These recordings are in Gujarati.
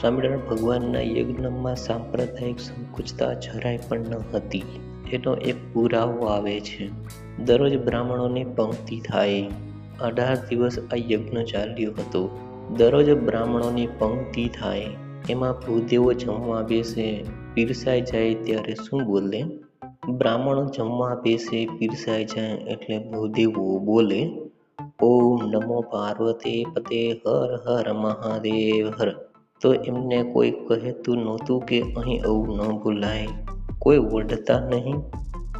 સ્વામિનારાયણ ભગવાનના યજ્ઞમાં સાંપ્રદાયિક સંકુચતા જરાય પણ ન હતી. એનો એક પુરાવો આવે છે. દરરોજ બ્રાહ્મણોની પંક્તિ થાય. અઢાર દિવસ આ યજ્ઞ ચાલ્યો હતો. દરરોજ બ્રાહ્મણોની પંક્તિ થાય. એમાં ભૂદેવો જમવા બેસે, પીરસાઈ જાય ત્યારે શું બોલે? બ્રાહ્મણો જમવા બેસે, પીરસાઈ જાય એટલે ભૂદેવો બોલે, ઓમ નમો પાર્વતી પતે હર હર મહાદેવ હર. તો એમને કોઈ કહેતું નહોતું કે અહીં આવું ન ભૂલાય કોઈ વઢતા નહીં.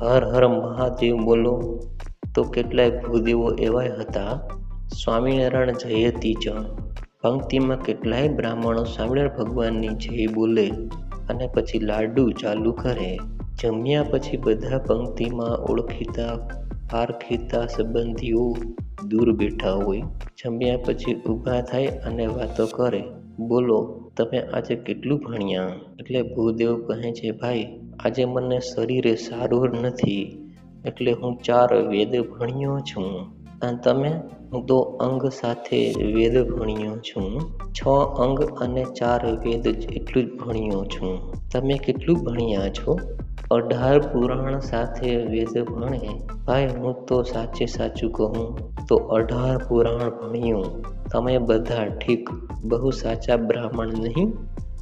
હર હર મહાદેવ બોલો. તો કેટલાય ભૂદેવો એવાય હતા. સ્વામિનારાયણ જયતી જ પંક્તિમાં કેટલાય બ્રાહ્મણો સ્વામિનારાયણ ભગવાનની જય બોલે અને પછી લાડુ ચાલુ કરે. જમ્યા પછી બધા પંક્તિમાં ઓળખીતા, પારખીતા સંબંધીઓ દૂર બેઠા હોય. જમ્યા પછી ઊભા થાય અને વાતો કરે. બોલો, તમે આજે કેટલું ભણ્યા? એટલે ભૂદેવ કહે છે, ભાઈ, આજે મને શરીરે સારું નથી, એટલે હું ચાર વેદ ભણ્યો છું. અને તમે હું તો અંગ સાથે વેદ ભણ્યો છું. છ અંગ અને ચાર વેદ એટલું જ ભણ્યો છું. તમે કેટલું ભણ્યા છો? અઢાર પુરાણ સાથે વેદ ભણે, ભાઈ, હું તો સાચે સાચું કહું, તો અઢાર પુરાણ ભણ્યું. તમે બધા ઠીક, બહુ સાચા બ્રાહ્મણ નહીં?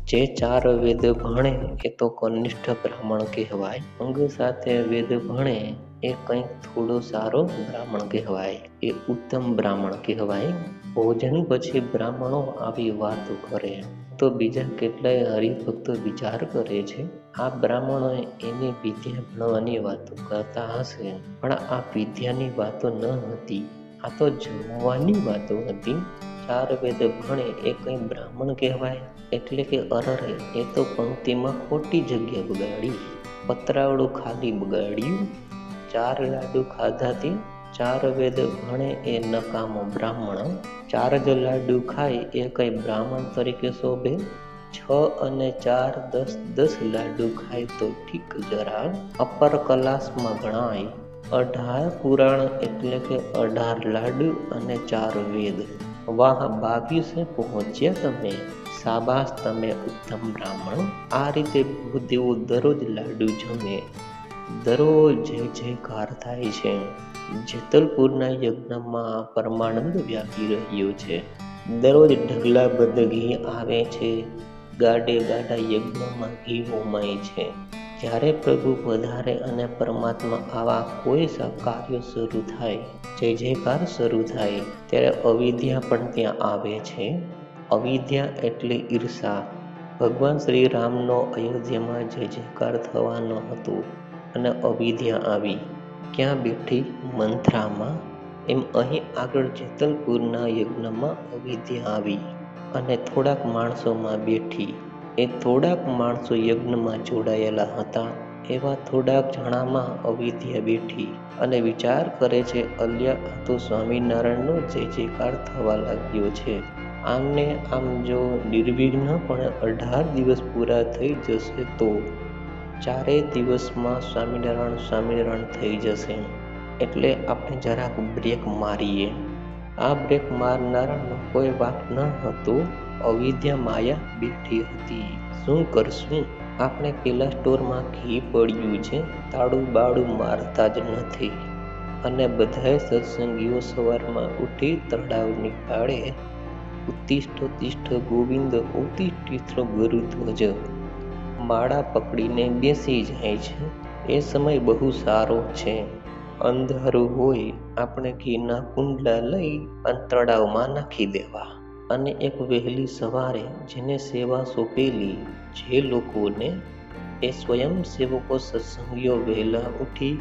જે ચાર વેદ ભણે, એ તો કનિષ્ઠ બ્રાહ્મણ કહેવાય. અંગ સાથે વેદ ભણે, એ કંઈક થોડો સારો બ્રાહ્મણ કહેવાય. એ ઉત્તમ બ્રાહ્મણ કહેવાય. ભોજન પછી બ્રાહ્મણો આવી વાતો કરે. તો બીજા કેટલાય હરિભક્તો વિચાર કરે છે. આ બ્રાહ્મણો એની વિદ્યા ભણવાની વાતો કરતા હશે, પણ આ વિદ્યાની વાતો ન હતી. આ તો જમવાની વાતો હતી. ચાર વેદ ભણે એ કંઈ બ્રાહ્મણ કહેવાય? એટલે કે અરરે, એ તો પંક્તિમાં ખોટી જગ્યા બગાડી. પતરાવડું ખાલી બગાડ્યું. ચાર લાડુ ખાધાથી ચાર વેદ ભણે એ નકામો બ્રાહ્મણ. ચાર જ લાડુ ખાય એ કઈ બ્રાહ્મણ તરીકે શોભે? છ અને ચાર દસ દસ લાડુ ખાય તો ઠીક જરા. અપર કલાસમાં ગણાય. અઢાર પુરાણ એટલે કે અઢાર લાડુ અને ચાર વેદ. વાહ, બાવીસે પહોંચ્યા તમે. સાબાસ તમે, ઉત્તમ બ્રાહ્મણ. આ રીતે ભૂદેવો દરરોજ લાડુ જમે. દરરોજ જય જયકાર થાય છે. જેતલપુરના યજ્ઞમાં પરમાનંદ વ્યાપી રહ્યો છે. દરરોજ ઢગલા બદગી આવે છે. ગાડે ગાડા યજ્ઞમાં ઘી હોમાય છે. જ્યારે પ્રભુ વધારે અને પરમાત્મા આવા કોઈ કાર્યો શરૂ થાય, જય જયકાર શરૂ થાય, ત્યારે અવિદ્યા પણ ત્યાં આવે છે. અવિદ્યા એટલે ઈર્ષા. ભગવાન શ્રી રામનો અયોધ્યામાં જય જયકાર થવાનો હતો અને અવિદ્યા આવી. ક્યાં બેઠી મંથરામાં? એમ અહીં આગળ જેતલપુરના યજ્ઞમાં અવિદ્યા આવી. અને થોડાક માણસોમાં બેઠી. એ થોડાક માણસો યજ્ઞમાં જોડાયેલા હતા. એવા થોડાક જણામાં અવિધ્યા બેઠી અને વિચાર કરે છે, અલ્યા, આ તો સ્વામિનારાયણનો જય જયકાર થવા લાગ્યો છે. આમને આમ જો નિર્વિઘ્નપણે અઢાર દિવસ પૂરા થઈ જશે તો ચારેય દિવસમાં સ્વામિનારાયણ સ્વામિનારાયણ થઈ જશે. એટલે આપણે જરાક બ્રેક મારીએ. આ બ્રેક મારનારાનો કોઈ વાક ન હતો. અવિદ્યા માયા બેઠી હતી. શું કરશું? આપણે પેલા સ્ટોરમાં ઘી પડ્યું છે. તાળું બાળું મારતા જ નથી. અને બધાએ સત્સંગીઓ સવારમાં ઉઠી તળાવની પાળે ઉત્તિષ્ઠ તિષ્ઠ ગોવિંદ ઉત્તિષ્ઠ ગુરુધ્વજ માળા પકડીને બેસી જાય છે. એ સમય બહુ સારો છે. અંધારું હોય, આપણે ઘીના કુંડલા લઈ અને તળાવમાં નાખી દેવા. અને એક વહેલી સવારે જેને સેવા સોંપેલી, જે લોકોને એ સ્વયંસેવકો સત્સંગીઓ વહેલા ઉઠી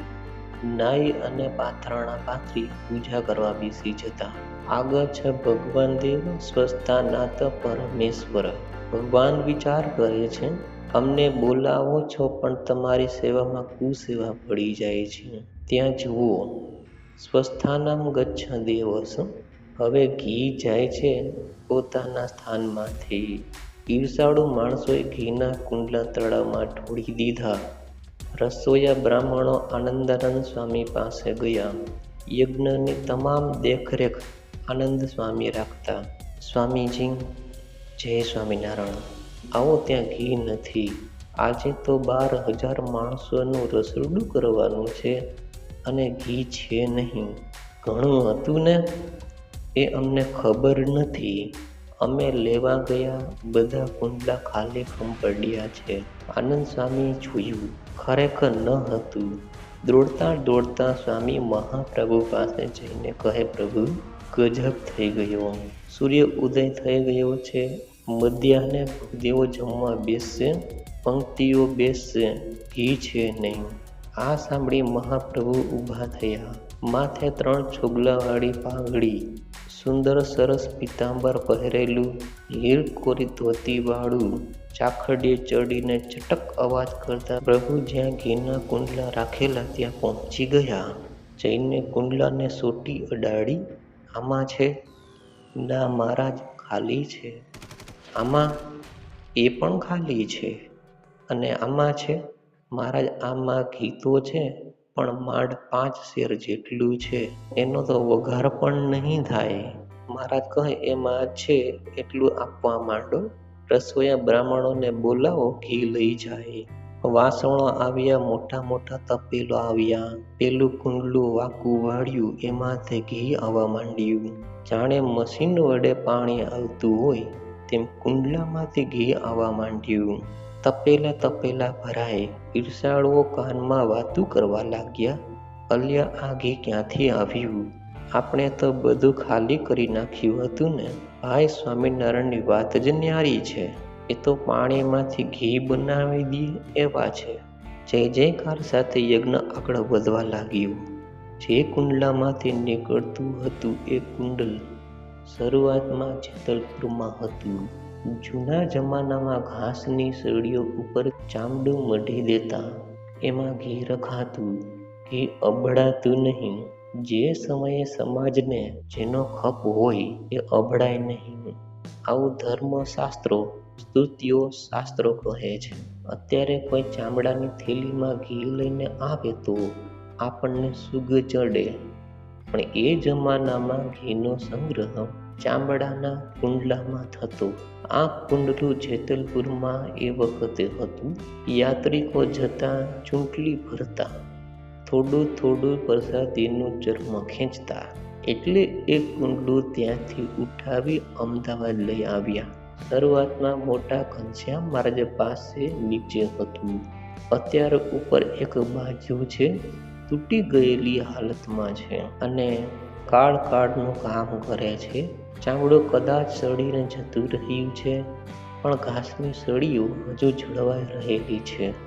નાઈ અને પાથરણા પાથરી પૂજા કરવા બેસી જતા. આગળ છે ભગવાન દેવ સ્વસ્થાનાથ પરમેશ્વર ભગવાન વિચાર કરે છે અમને બોલાવો છો, પણ તમારી સેવામાં કુસેવા પડી જાય છે. ત્યાં જુઓ. સ્વસ્થાનામ ગચ્છ દેવસ. હવે ઘી જાય છે પોતાના સ્થાનમાંથી. ઈર્ષાળુ માણસોએ ઘીના કુંડલા તળાવમાં ઢોળી દીધા. રસોયા બ્રાહ્મણો આનંદાનંદ સ્વામી પાસે ગયા. યજ્ઞની તમામ દેખરેખ આનંદ સ્વામી રાખતા. સ્વામીજી, જય સ્વામિનારાયણ. આવો ત્યાં ઘી નથી. આજે તો બાર હજાર માણસોનું રસોડું કરવાનું છે અને ઘી છે નહીં. ઘણું હતું ને? એ અમને ખબર નથી. અમે લેવા ગયા, બધા કુંડલા ખાલી ખમ પડ્યા છે. આનંદ સ્વામી જોયું ખરેખર ન હતું. દોડતા દોડતા સ્વામી મહાપ્રભુ પાસે જઈને કહે, પ્રભુ, ગજબ થઈ ગયો. સૂર્ય ઉદય થઈ ગયો છે. મધ્યાહને ભૂદેવો જમવા બેસશે, પંક્તિઓ બેસશે, ઘી છે નહીં. આ સાંભળી મહાપ્રભુ ઊભા થયા. માથે ત્રણ છોગલાવાળી પાઘડી સુંદર સરસ પીતાંબર પહેરેલું હીર કોરી ધોતીવાળું ચાખડીએ ચડીને ચટક અવાજ કરતા પ્રભુ જ્યાં ઘીના કુંડલા રાખેલા ત્યાં પહોંચી ગયા. જઈને કુંડલાને સોટી અડાડી, આમાં છે? ના મહારાજ, ખાલી છે. આમાં એ પણ ખાલી છે અને આમાં છે, મહારાજ, આમાં ઘી તો છે, પણ માંડ પાંચ શેર જેટલું છે, એનો તો વઘાર પણ નહીં થાય. મહારાજ કહે, એમાં છે એટલું આપવા માંડો. રસોયા બ્રાહ્મણોને બોલાવો, ઘી લઈ જાય. વાસણો આવ્યા, મોટા મોટા તપેલો આવ્યા. પેલું કુંડલું વાકું વાળ્યું એમાંથી ઘી આવવા માંડ્યું. જાણે મશીન વડે પાણી આવતું હોય તેમ કુંડલામાંથી ઘી આવવા માંડ્યું. તપેલા તપેલા ભરાય ઈર્ષાળુઓ કાનમાં વાતું કરવા લાગ્યા. અલ્યા આ ઘી ક્યાંથી આવ્યું? આપણે તો બધું ખાલી કરી નાખ્યું હતું ને. ભાઈ સ્વામિનારાયણની વાત જ ન્યારી છે. એ તો પાણીમાંથી ઘી બનાવી દે એવા છે. જય જયકાર સાથે યજ્ઞ આગળ વધવા લાગ્યું. જે કુંડલામાંથી નીકળતું હતું એ કુંડલ શરૂઆતમાં જેતલપુરમાં હતું. જૂના જમાનામાં ઘાસની શેરડીઓ ઉપર ચામડું મઢી દેતા એમાં ઘી રખાતું ઘી અબડાતું નહીં. જે સમયે સમાજને જેનો ખપ હોય એ અભડાય નહીં. આવું ધર્મશાસ્ત્રો, સ્તુતિઓ શાસ્ત્રો કહે છે. અત્યારે કોઈ ચામડાની થેલીમાં ઘી લઈને આવે તો આપણને સુગ ચડે. પણ એ જમાનામાં ઘીનો સંગ્રહ ચામડાના કુંડલામાં થતો. આ કુંડલું જેતલપુરમાં એ વખતે હતું. યાત્રિકો જતા ચૂંટલી ભરતા થોડું થોડું પ્રસાદીનું ચર્મ ખેંચતા. એટલે એ કુંડલું ત્યાંથી ઉઠાવી અમદાવાદ લઈ આવ્યા. શરૂઆતમાં મોટા ઘનશ્યામ માર્ગ પાસે નીચે હતું. અત્યારે ઉપર એક બાજુ છે. તૂટી ગયેલી હાલતમાં છે અને કાળ કાળનું કામ કરે છે. ચામડું કદાચ સડીને જતું રહ્યું છે, પણ ઘાસની સળીઓ હજુ જળવાઈ રહેલી છે.